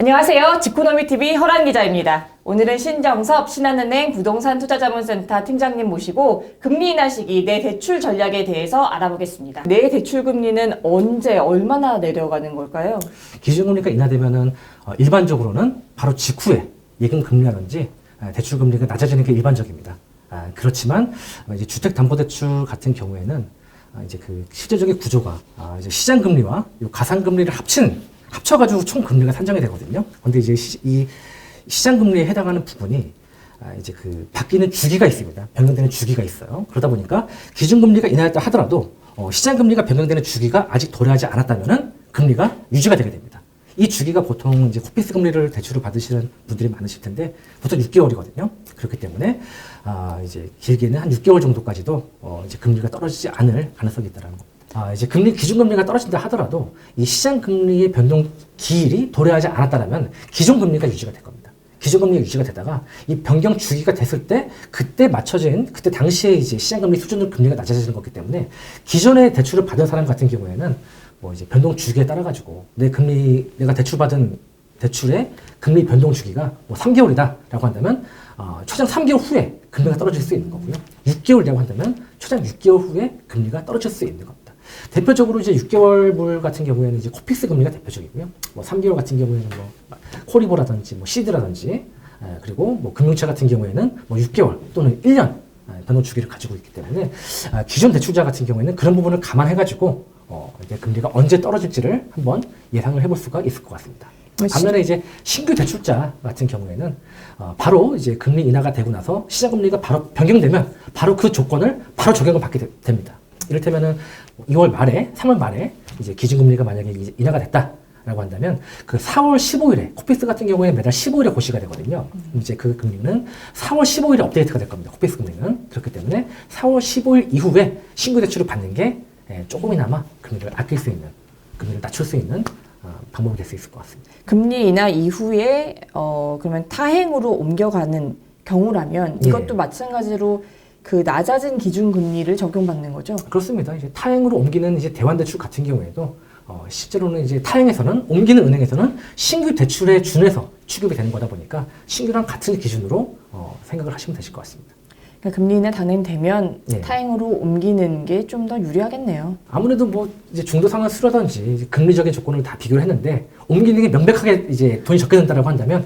안녕하세요. 지코노미TV 허란 기자입니다. 오늘은 신정섭 신한은행 부동산 투자자문센터 팀장님 모시고 금리 인하 시기 내 대출 전략에 대해서 알아보겠습니다. 내 대출 금리는 언제 얼마나 내려가는 걸까요? 기준금리가 인하되면은 어, 일반적으로는 바로 직후에 예금 금리라든지 아, 대출 금리가 낮아지는 게 일반적입니다. 아, 그렇지만 어, 이제 주택담보대출 같은 경우에는 아, 이제 그 실제적인 구조가 아, 이제 시장 금리와 요 가상 금리를 합친 합쳐가지고 총 금리가 산정이 되거든요. 근데 이제 시, 이 시장 금리에 해당하는 부분이 아, 이제 그 바뀌는 주기가 있습니다. 변경되는 주기가 있어요. 그러다 보니까 기준금리가 인하했다 하더라도 어, 시장 금리가 변경되는 주기가 아직 도래하지 않았다면은 금리가 유지가 되게 됩니다. 이 주기가 보통 이제 코피스 금리를 대출을 받으시는 분들이 많으실 텐데 보통 6개월이거든요. 그렇기 때문에 아 이제 길게는 한 6개월 정도까지도 어 이제 금리가 떨어지지 않을 가능성이 있다는 겁니다. 아 이제 금리 기준 금리가 떨어진다 하더라도 이 시장 금리의 변동 기일이 도래하지 않았다면 기존 금리가 유지가 될 겁니다. 기준금리가 유지가 되다가 이 변경 주기가 됐을 때 그때 맞춰진 그때 당시에 이제 시장 금리 수준으로 금리가 낮아지는 거기 때문에 기존에 대출을 받은 사람 같은 경우에는 뭐 이제 변동 주기에 따라 가지고 내 금리 내가 대출 받은 대출의 금리 변동 주기가 뭐 3개월이다라고 한다면 어, 최장 3개월 후에 금리가 떨어질 수 있는 거고요. 6개월이라고 한다면 최장 6개월 후에 금리가 떨어질 수 있는 겁니다. 대표적으로 이제 6개월물 같은 경우에는 이제 코피스 금리가 대표적이고요. 뭐 3개월 같은 경우에는 뭐 코리보라든지 뭐 시드라든지 에, 그리고 뭐 금융채 같은 경우에는 뭐 6개월 또는 1년 에, 변동 주기를 가지고 있기 때문에 아, 기존 대출자 같은 경우에는 그런 부분을 감안해가지고 어, 이제 금리가 언제 떨어질지를 한번 예상을 해볼 수가 있을 것 같습니다. 반면에 이제 신규 대출자 같은 경우에는 어, 바로 이제 금리 인하가 되고 나서 시장 금리가 바로 변경되면 바로 그 조건을 바로 적용을 받게 되- 됩니다. 이를테면은 2월 말에 3월 말에 이제 기준금리가 만약에 인하가 됐다 라고 한다면 그 4월 15일에 코피스 같은 경우에 매달 15일에 고시가 되거든요. 이제 그 금리는 4월 15일에 업데이트가 될 겁니다. 코피스 금리는 그렇기 때문에 4월 15일 이후에 신규 대출을 받는 게 예, 조금이나마 금리를 아낄 수 있는 금리를 낮출 수 있는 어, 방법이 될 수 있을 것 같습니다. 금리 인하 이후에 어 그러면 타행으로 옮겨가는 경우라면 예. 이것도 마찬가지로 그 낮아진 기준 금리를 적용받는 거죠. 그렇습니다. 이제 타행으로 옮기는 이제 대환대출 같은 경우에도 어, 실제로는 이제 타행에서는 옮기는 은행에서는 신규 대출에 준해서 취급이 되는 거다 보니까 신규랑 같은 기준으로 어, 생각을 하시면 되실 것 같습니다. 그러니까 금리 인하 단행되면 예. 타행으로 옮기는 게 좀 더 유리하겠네요. 아무래도 뭐 이제 중도 상환 수라든지 금리적인 조건을 다 비교를 했는데 옮기는 게 명백하게 이제 돈이 적게 든다라고 한다면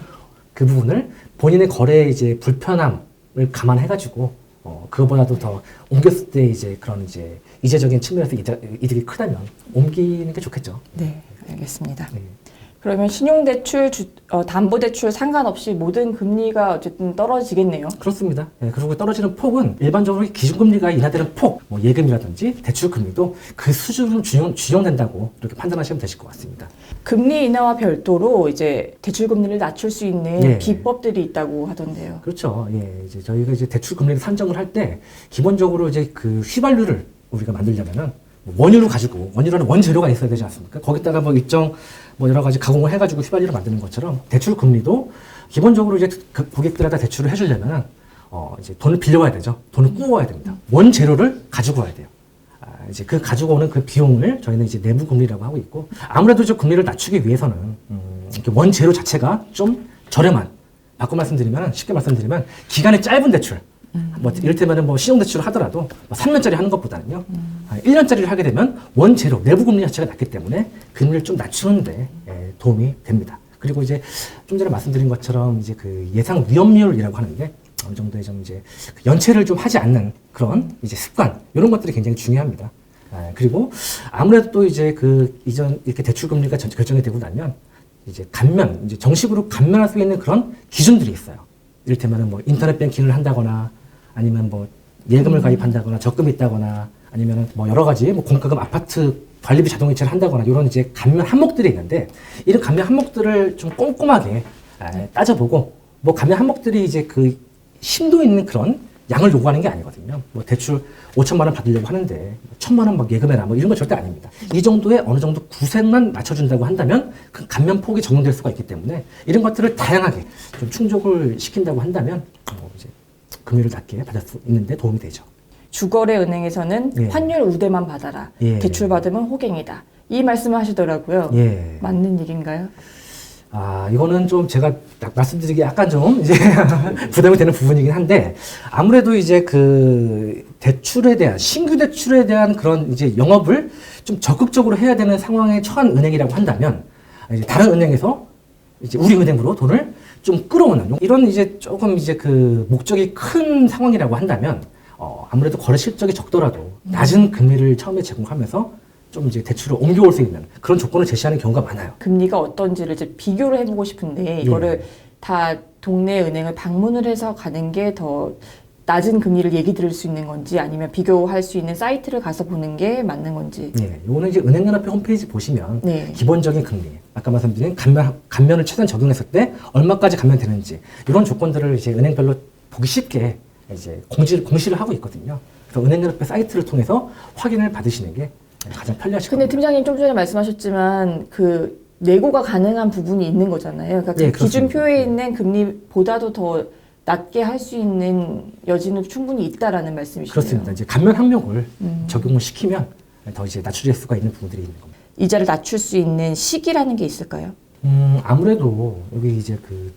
그 부분을 본인의 거래에 이제 불편함을 감안해가지고 어, 그거보다도 더 옮겼을 때 이제 그런 이제 이제적인 측면에서 이자- 이득이 크다면 옮기는 게 좋겠죠. 네, 알겠습니다. 네. 그러면 신용대출, 주, 어, 담보대출 상관없이 모든 금리가 어쨌든 떨어지겠네요. 그렇습니다. 예, 그리고 떨어지는 폭은 일반적으로 기준금리가 인하되는 폭, 뭐 예금이라든지 대출금리도 그 수준으로 준용, 준용된다고 이렇게 판단하시면 되실 것 같습니다. 금리 인하와 별도로 이제 대출 금리를 낮출 수 있는 예. 비법들이 있다고 하던데요. 그렇죠. 예, 이제 저희가 이제 대출 금리를 산정을 할 때 기본적으로 이제 그 휘발유를 우리가 만들려면은 뭐 원유를 가지고 원유라는 원재료가 있어야 되지 않습니까? 거기다가 뭐 일정 뭐 여러 가지 가공을 해가지고 휘발유를 만드는 것처럼 대출 금리도 기본적으로 이제 그 고객들에다 대출을 해주려면은 어 이제 돈을 빌려와야 되죠. 돈을 꾸어야 됩니다. 원재료를 가지고 와야 돼요. 아, 이제 그 가지고 오는 그 비용을 저희는 이제 내부 금리라고 하고 있고 아무래도 저 금리를 낮추기 위해서는 음, 원재료 자체가 좀 저렴한 바꿔 말씀드리면 쉽게 말씀드리면 기간이 짧은 대출 뭐 이를테면은 뭐 신용대출을 하더라도 뭐 3년짜리 하는 것보다는요 아, 1년짜리를 하게 되면 원재료 내부 금리 자체가 낮기 때문에 금리를 좀 낮추는데 예, 도움이 됩니다. 그리고 이제 좀 전에 말씀드린 것처럼 이제 그 예상 위험률이라고 하는데 어느 정도의 좀 이제 그 연체를 좀 하지 않는 그런 이제 습관 이런 것들이 굉장히 중요합니다. 아, 그리고 아무래도 또 이제 그 이전 이렇게 대출 금리가 전- 결정이 되고 나면 이제 감면 이제 정식으로 감면할 수 있는 그런 기준들이 있어요. 이를테면은 뭐 인터넷 뱅킹을 한다거나 아니면 뭐 예금을 가입한다거나 적금이 있다거나 아니면은 뭐 여러 가지 뭐 공과금 아파트 관리비 자동 이체를 한다거나 이런 이제 감면 항목들이 있는데 이런 감면 항목들을 좀 꼼꼼하게 아, 따져보고 뭐 감면 항목들이 이제 그 심도 있는 그런 양을 요구하는 게 아니거든요. 뭐 대출 5천만 원 받으려고 하는데 천만 원 막 예금해라 뭐 이런 건 절대 아닙니다. 이 정도의 어느 정도 구색만 맞춰준다고 한다면 그 감면 폭이 적용될 수가 있기 때문에 이런 것들을 다양하게 좀 충족을 시킨다고 한다면 뭐 이제 금리를 낮게 받을 수 있는데 도움이 되죠. 주거래 은행에서는 예. 환율 우대만 받아라. 예. 대출 받으면 호갱이다. 이 말씀을 하시더라고요. 예. 맞는 얘기인가요? 아, 이거는 좀 제가 딱 말씀드리기 약간 좀 이제 부담이 되는 부분이긴 한데 아무래도 이제 그 대출에 대한 신규 대출에 대한 그런 이제 영업을 좀 적극적으로 해야 되는 상황에 처한 은행이라고 한다면 이제 다른 은행에서 이제 우리 은행으로 돈을 좀 끌어오는 이런 이제 조금 이제 그 목적이 큰 상황이라고 한다면 어, 아무래도 거래 실적이 적더라도 낮은 금리를 처음에 제공하면서 좀 이제 대출을 옮겨올 수 있는 그런 조건을 제시하는 경우가 많아요. 금리가 어떤지를 이제 비교를 해보고 싶은데 이거를 예. 다 동네 은행을 방문을 해서 가는 게 더 낮은 금리를 얘기 들을 수 있는 건지 아니면 비교할 수 있는 사이트를 가서 보는 게 맞는 건지. 예, 요거는 이제 은행연합회 홈페이지 보시면 네. 기본적인 금리, 아까 말씀드린 감면, 감면을 최대한 적용했을 때 얼마까지 감면되는지 이런 조건들을 이제 은행별로 보기 쉽게 이제 공지를 공시를 하고 있거든요. 그래서 은행연합회 사이트를 통해서 확인을 받으시는 게 가장 편리하실 근데 겁니다. 팀장님 좀 전에 말씀하셨지만 그 내고가 가능한 부분이 있는 거잖아요. 그러니까 그 네. 기준표에 있는 금리보다도 더 낮게 할 수 있는 여지는 충분히 있다라는 말씀이시네요. 그렇습니다. 이제 감면 항목을 음. 적용을 시키면 더 이제 낮추실 수가 있는 부분들이 있는 겁니다. 이자를 낮출 수 있는 시기라는 게 있을까요? 음, 아무래도 여기 이제 그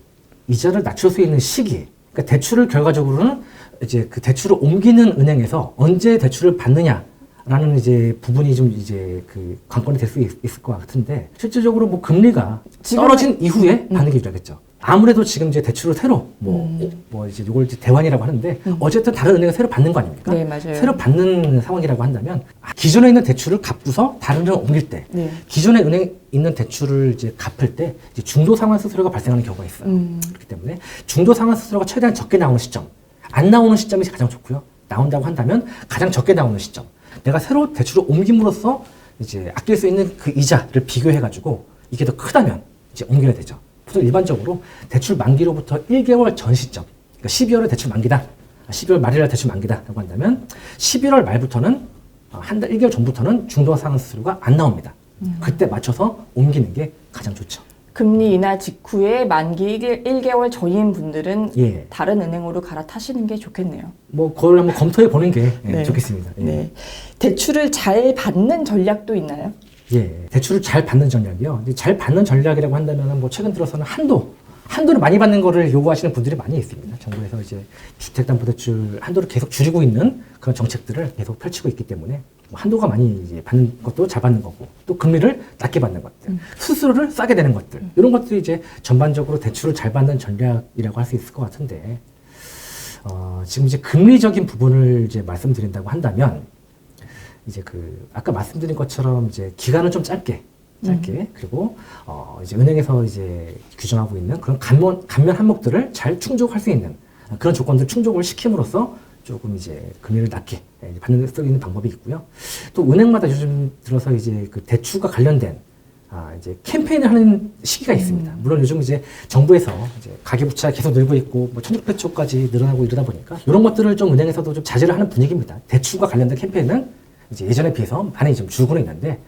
이자를 낮출 수 있는 시기, 그러니까 대출을 결과적으로는 이제 그 대출을 옮기는 은행에서 언제 대출을 받느냐 라는 이제 부분이 좀 이제 그 관건이 될 수 있을 것 같은데 실질적으로 뭐 금리가 떨어진 이후에 받는 게 유리하겠죠. 아무래도 지금 이제 대출을 새로 뭐, 음. 뭐 이제 이걸 이제 대환이라고 하는데 어쨌든 다른 은행에 새로 받는 거 아닙니까? 네, 맞아요. 새로 받는 상황이라고 한다면 기존에 있는 대출을 갚고서 다른 은행 옮길 때 네. 기존에 은행에 있는 대출을 이제 갚을 때 이제 중도 상환 수수료가 발생하는 경우가 있어요. 음. 그렇기 때문에 중도 상환 수수료가 최대한 적게 나오는 시점, 안 나오는 시점이 가장 좋고요. 나온다고 한다면 가장 적게 나오는 시점. 내가 새로 대출을 옮김으로써 이제 아낄 수 있는 그 이자를 비교해 가지고 이게 더 크다면 이제 옮겨야 되죠. 보통 일반적으로 대출 만기로부터 1개월 전 시점, 그러니까 12월에 대출 만기다. 12월 말이라 대출 만기다라고 한다면 11월 말부터는 어, 한달 1개월 전부터는 중도 상환 수수료가 안 나옵니다. 그때 맞춰서 옮기는 게 가장 좋죠. 금리 인하 직후에 만기 1, 개월 전인 분들은 예. 다른 은행으로 갈아타시는 게 좋겠네요. 뭐 그걸 한번 검토해 보는 게 예, 네. 좋겠습니다. 예. 네. 대출을 잘 받는 전략도 있나요? 예. 대출을 잘 받는 전략이요. 잘 받는 전략이라고 한다면 뭐 최근 들어서는 한도 한도를 많이 받는 거를 요구하시는 분들이 많이 있습니다. 정부에서 이제 주택담보대출 한도를 계속 줄이고 있는 그런 정책들을 계속 펼치고 있기 때문에 뭐 한도가 많이 이제 받는 것도 잘 받는 거고 또 금리를 낮게 받는 것들, 수수료를 싸게 되는 것들 이런 것들이 이제 전반적으로 대출을 잘 받는 전략이라고 할 수 있을 것 같은데 어, 지금 이제 금리적인 부분을 이제 말씀드린다고 한다면 이제 그 아까 말씀드린 것처럼 이제 기간은 좀 짧게 짧게 그리고 어 이제 은행에서 이제 규정하고 있는 그런 감면 감면 항목들을 잘 충족할 수 있는 그런 조건들 충족을 시킴으로써 조금 이제 금리를 낮게 예, 받는 수 있는 방법이 있고요. 또 은행마다 요즘 들어서 이제 그 대출과 관련된 아, 이제 캠페인을 하는 시기가 있습니다. 물론 요즘 이제 정부에서 이제 가계부채가 계속 늘고 있고 뭐 천육백조까지 늘어나고 이러다 보니까 이런 것들을 좀 은행에서도 좀 자제를 하는 분위기입니다. 대출과 관련된 캠페인은 이제 예전에 비해서 많이 좀 줄고는 있는데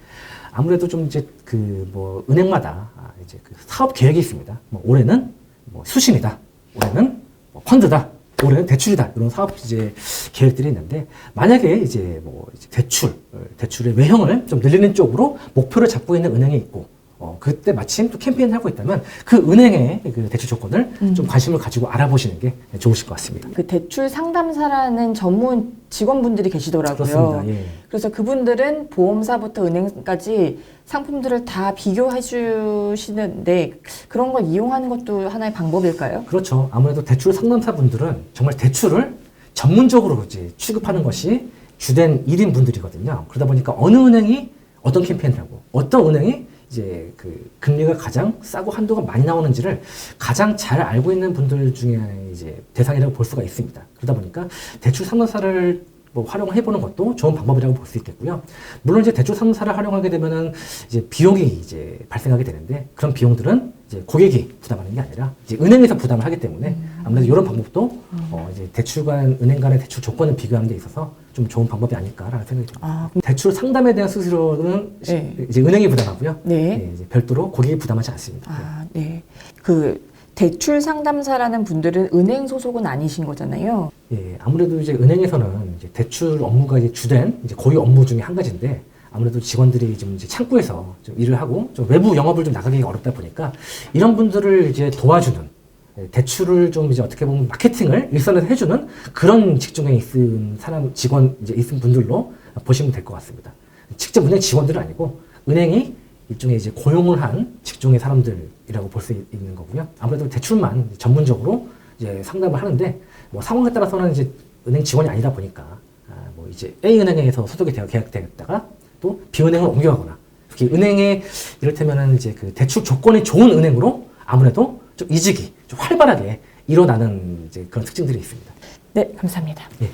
아무래도 좀 이제 그 뭐 은행마다 아, 이제 그 사업 계획이 있습니다. 뭐 올해는 뭐 수신이다. 올해는 뭐 펀드다. 올해는 대출이다. 이런 사업 이제 계획들이 있는데 만약에 이제 뭐 이제 대출, 어, 대출의 외형을 좀 늘리는 쪽으로 목표를 잡고 있는 은행이 있고 어, 그때 마침 또 캠페인을 하고 있다면 그 은행의 그 대출 조건을 좀 관심을 가지고 알아보시는 게 좋으실 것 같습니다. 그 대출 상담사라는 전문 직원분들이 계시더라고요. 그렇습니다. 예. 그래서 그분들은 보험사부터 은행까지 상품들을 다 비교해 주시는데 그런 걸 이용하는 것도 하나의 방법일까요? 그렇죠. 아무래도 대출 상담사분들은 정말 대출을 전문적으로 이제 취급하는 것이 주된 일인 분들이거든요. 그러다 보니까 어느 은행이 어떤 캠페인을 하고 어떤 은행이 이제 그 금리가 가장 싸고 한도가 많이 나오는지를 가장 잘 알고 있는 분들 중에 이제 대상이라고 볼 수가 있습니다. 그러다 보니까 대출 상담사를 뭐 활용해 보는 것도 좋은 방법이라고 볼 수 있겠고요. 물론 이제 대출 상담사를 활용하게 되면은 이제 비용이 이제 발생하게 되는데 그런 비용들은 이제 고객이 부담하는 게 아니라 이제 은행에서 부담을 하기 때문에 아무래도 이런 방법도 어 이제 대출 간 은행 간의 대출 조건을 비교하는 데 있어서 좀 좋은 방법이 아닐까라는 생각이 듭니다. 아, 대출 상담에 대한 수수료는 시- 네. 이제 은행이 부담하고요. 네. 예, 이제 별도로 고객이 부담하지 않습니다. 아, 네. 그 대출 상담사라는 분들은 은행 소속은 아니신 거잖아요. 예, 아무래도 이제 은행에서는 이제 대출 업무가 이제 주된 이제 고유 업무 중에 한 가지인데 아무래도 직원들이 좀 이제 창구에서 좀 일을 하고 좀 외부 영업을 좀 나가기가 어렵다 보니까 이런 분들을 이제 도와주는 예, 대출을 좀 이제 어떻게 보면 마케팅을 일선에서 해주는 그런 직종에 있은 사람 직원 이제 있은 분들로 보시면 될 것 같습니다. 직접 은행 직원들은 아니고 은행이 일종의 이제 고용을 한 직종의 사람들이라고 볼 수 있는 거고요. 아무래도 대출만 전문적으로 이제 상담을 하는데 뭐 상황에 따라서는 이제 은행 직원이 아니다 보니까 아, 뭐 이제 A 은행에서 소속이 되어 계약되었다가 또 B 은행을 옮겨가거나 특히 은행에 이를테면은 이제 그 대출 조건이 좋은 은행으로 아무래도 좀 이직이 좀 활발하게 일어나는 이제 그런 특징들이 있습니다. 네, 감사합니다. 예.